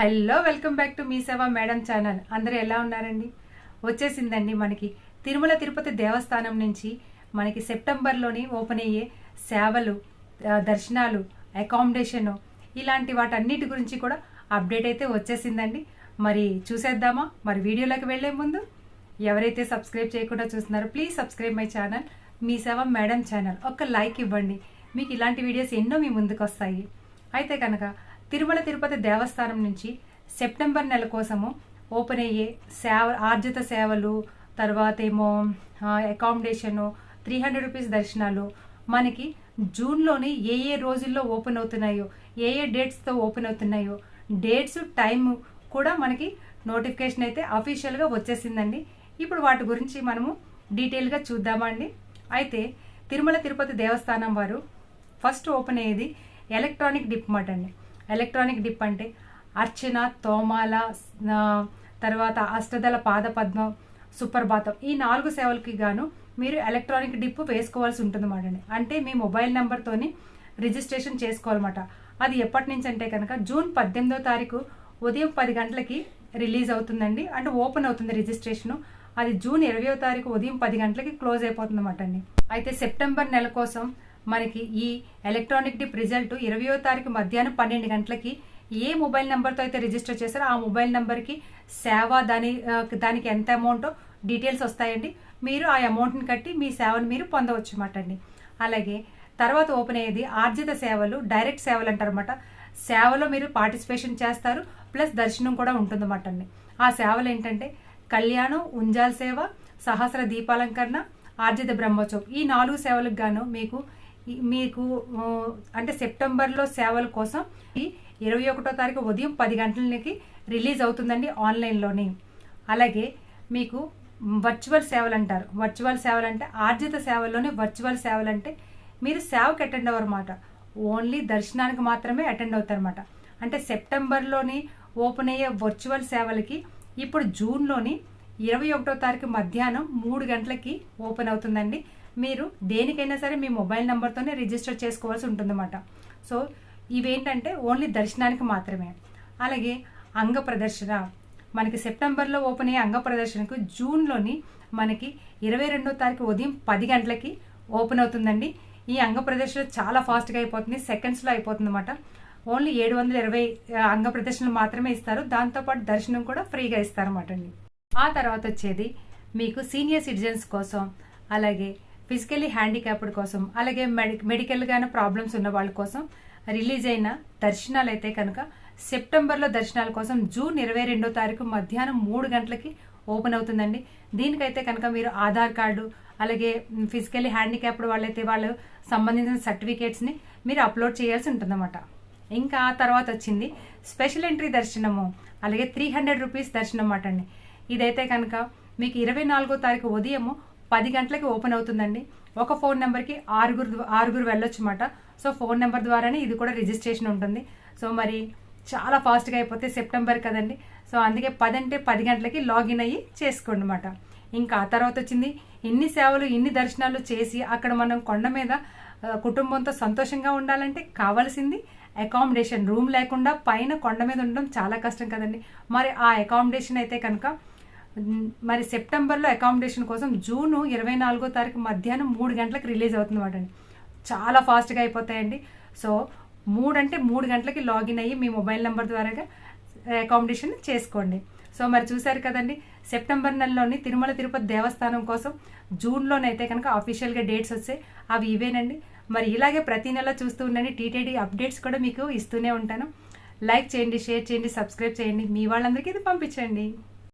Hello welcome back to మీ సేవ madam channel. అందరూ ఎలా ఉన్నారండి? వచ్చేసిందండి మనకి తిరుమల తిరుపతి దేవస్థానం నుంచి మనకి సెప్టెంబర్లోని ఓపెన్ అయ్యే సేవలు దర్శనాలు అకామిడేషను ఇలాంటి వాటన్నిటి గురించి కూడా అప్డేట్ అయితే వచ్చేసిందండి. మరి చూసేద్దామా? మరి వీడియోలోకి వెళ్ళే ముందు ఎవరైతే సబ్స్క్రైబ్ చేయకుండా చూస్తున్నారో ప్లీజ్ సబ్స్క్రైబ్ మై ఛానల్ మీ సేవ మేడం ఛానల్. ఒక్క లైక్ ఇవ్వండి. మీకు ఇలాంటి వీడియోస్ ఎన్నో మీ ముందుకు వస్తాయి అయితే కనుక తిరుమల తిరుపతి దేవస్థానం నుంచి సెప్టెంబర్ నెల కోసము ఓపెన్ అయ్యే సేవ ఆర్జిత సేవలు తర్వాత ఏమో అకామిడేషను త్రీ హండ్రెడ్ రూపీస్ దర్శనాలు మనకి జూన్లోని ఏ ఏ రోజుల్లో ఓపెన్ అవుతున్నాయో ఏ ఏ డేట్స్తో ఓపెన్ అవుతున్నాయో డేట్స్ టైం కూడా మనకి నోటిఫికేషన్ అయితే అఫీషియల్గా వచ్చేసిందండి. ఇప్పుడు వాటి గురించి మనము డీటెయిల్గా చూద్దామా అండి? అయితే తిరుమల తిరుపతి దేవస్థానం వారు ఫస్ట్ ఓపెన్ అయ్యేది ఎలక్ట్రానిక్ డిప్ మార్ట్ అండి ఎలక్ట్రానిక్ డిప్ అంటే అర్చన తోమాల తర్వాత అష్టదళ పాదపద్మం సుప్రభాతం. ఈ నాలుగు సేవలకి గాను మీరు ఎలక్ట్రానిక్ డిప్ వేసుకోవాల్సి ఉంటుందన్నమాట అండి అంటే మీ మొబైల్ నెంబర్తోని రిజిస్ట్రేషన్ చేసుకోవాలన్నమాట. అది ఎప్పటి నుంచి అంటే కనుక జూన్ పద్దెనిమిదో తారీఖు ఉదయం పది గంటలకి రిలీజ్ అవుతుందండి. అంటే ఓపెన్ అవుతుంది రిజిస్ట్రేషన్. అది జూన్ ఇరవయో తారీఖు ఉదయం పది గంటలకి క్లోజ్ అయిపోతుంది అన్నమాట అండి అయితే సెప్టెంబర్ నెల కోసం మనకి ఈ ఎలక్ట్రానిక్ డిప్ రిజల్ట్ ఇరవయో తారీఖు మధ్యాహ్నం పన్నెండు గంటలకి ఏ మొబైల్ నెంబర్తో అయితే రిజిస్టర్ చేశారో ఆ మొబైల్ నెంబర్కి సేవ దాని దానికి ఎంత అమౌంట్ డీటెయిల్స్ వస్తాయండి. మీరు ఆ అమౌంట్ని కట్టి మీ సేవను మీరు పొందవచ్చు అన్నమాట అండి. అలాగే తర్వాత ఓపెన్ అయ్యేది ఆర్జిత సేవలు డైరెక్ట్ సేవలు అంటారన్నమాట. సేవలో మీరు పార్టిసిపేషన్ చేస్తారు ప్లస్ దర్శనం కూడా ఉంటుందన్నమాట అండి. ఆ సేవలు ఏంటంటే కళ్యాణం ఉంజాల్ సేవ సహస్ర దీపాలంకరణ ఆర్జిత బ్రహ్మోత్సవం. ఈ నాలుగు సేవలకు గాను మీకు మీకు అంటే సెప్టెంబర్లో సేవల కోసం ఈ ఇరవై ఒకటో తారీఖు ఉదయం పది గంటలకి రిలీజ్ అవుతుందండి ఆన్లైన్లోని. అలాగే మీకు వర్చువల్ సేవలు అంటారు. వర్చువల్ సేవలు అంటే ఆర్జిత సేవల్లోనే వర్చువల్ సేవలు అంటే మీరు సేవకి అటెండ్ అవ్వరమాట ఓన్లీ దర్శనానికి మాత్రమే అటెండ్ అవుతారన్నమాట. అంటే సెప్టెంబర్లోని ఓపెన్ అయ్యే వర్చువల్ సేవలకి ఇప్పుడు జూన్లోని ఇరవై ఒకటో తారీఖు మధ్యాహ్నం మూడు గంటలకి ఓపెన్ అవుతుందండి. మీరు దేనికైనా సరే మీ మొబైల్ నెంబర్తోనే రిజిస్టర్ చేసుకోవాల్సి ఉంటుందన్నమాట. సో ఇవేంటంటే ఓన్లీ దర్శనానికి మాత్రమే. అలాగే అంగ ప్రదర్శన. మనకి సెప్టెంబర్లో ఓపెన్ అయ్యే అంగ ప్రదర్శనకు జూన్లోని మనకి ఇరవై రెండో తారీఖు ఉదయం పది గంటలకి ఓపెన్ అవుతుందండి. ఈ అంగ ప్రదర్శన చాలా ఫాస్ట్గా అయిపోతుంది సెకండ్స్లో అయిపోతుంది అనమాట ఓన్లీ ఏడు వందల ఇరవై అంగ ప్రదర్శనలు మాత్రమే ఇస్తారు. దాంతోపాటు దర్శనం కూడా ఫ్రీగా ఇస్తారన్నమాట అండి. ఆ తర్వాత వచ్చేది మీకు సీనియర్ సిటిజన్స్ కోసం. అలాగే ఫిజికలీ హ్యాండిక్యాప్డ్ కోసం అలాగే మెడి మెడికల్గానే ప్రాబ్లమ్స్ ఉన్న వాళ్ళ కోసం రిలీజ్ అయిన దర్శనాలు అయితే కనుక సెప్టెంబర్లో దర్శనాల కోసం జూన్ ఇరవై రెండో తారీఖు మధ్యాహ్నం మూడు గంటలకి ఓపెన్ అవుతుందండి. దీనికైతే కనుక మీరు ఆధార్ కార్డు అలాగే ఫిజికలీ హ్యాండిక్యాప్డ్ వాళ్ళైతే వాళ్ళు సంబంధించిన సర్టిఫికేట్స్ని మీరు అప్లోడ్ చేయాల్సి ఉంటుందన్నమాట. ఇంకా ఆ తర్వాత వచ్చింది స్పెషల్ ఎంట్రీ దర్శనము అలాగే త్రీ హండ్రెడ్ రూపీస్ దర్శనం అన్నమాట అండి. ఇదైతే కనుక మీకు ఇరవై నాలుగో తారీఖు ఉదయము పది గంటలకి ఓపెన్ అవుతుందండి. ఒక ఫోన్ నెంబర్కి ఆరుగురు ఆరుగురు వెళ్ళొచ్చు అనమాట సో ఫోన్ నెంబర్ ద్వారానే ఇది కూడా రిజిస్ట్రేషన్ ఉంటుంది. సో మరి చాలా ఫాస్ట్గా అయిపోతే సెప్టెంబర్ కదండి. సో అందుకే పది అంటే పది గంటలకి లాగిన్ అయ్యి చేసుకోండి అనమాట ఇంకా ఆ తర్వాత వచ్చింది ఇన్ని సేవలు ఇన్ని దర్శనాలు చేసి అక్కడ మనం కొండ మీద కుటుంబంతో సంతోషంగా ఉండాలంటే కావాల్సింది అకామిడేషన్. రూమ్ లేకుండా పైన కొండ మీద ఉండడం చాలా కష్టం కదండి. మరి ఆ అకామిడేషన్ అయితే కనుక మరి సెప్టెంబర్లో అకామిడేషన్ కోసం జూన్ ఇరవై నాలుగో తారీఖు మధ్యాహ్నం మూడు గంటలకు రిలీజ్ అవుతుంది అండి. చాలా ఫాస్ట్గా అయిపోతాయండి. సో మూడు అంటే మూడు గంటలకి లాగిన్ అయ్యి మీ మొబైల్ నెంబర్ ద్వారాగా అకామిడేషన్ చేసుకోండి. సో మరి చూసారు కదండి సెప్టెంబర్ నెలలోని తిరుమల తిరుపతి దేవస్థానం కోసం జూన్లోనైతే కనుక అఫీషియల్గా డేట్స్ వచ్చాయి. అవి ఇవేనండి. మరి ఇలాగే ప్రతి నెల చూస్తూ ఉండండి. టీటీడీ అప్డేట్స్ కూడా మీకు ఇస్తూనే ఉంటాను. లైక్ చేయండి షేర్ చేయండి సబ్స్క్రైబ్ చేయండి. మీ వాళ్ళందరికీ ఇది పంపించండి.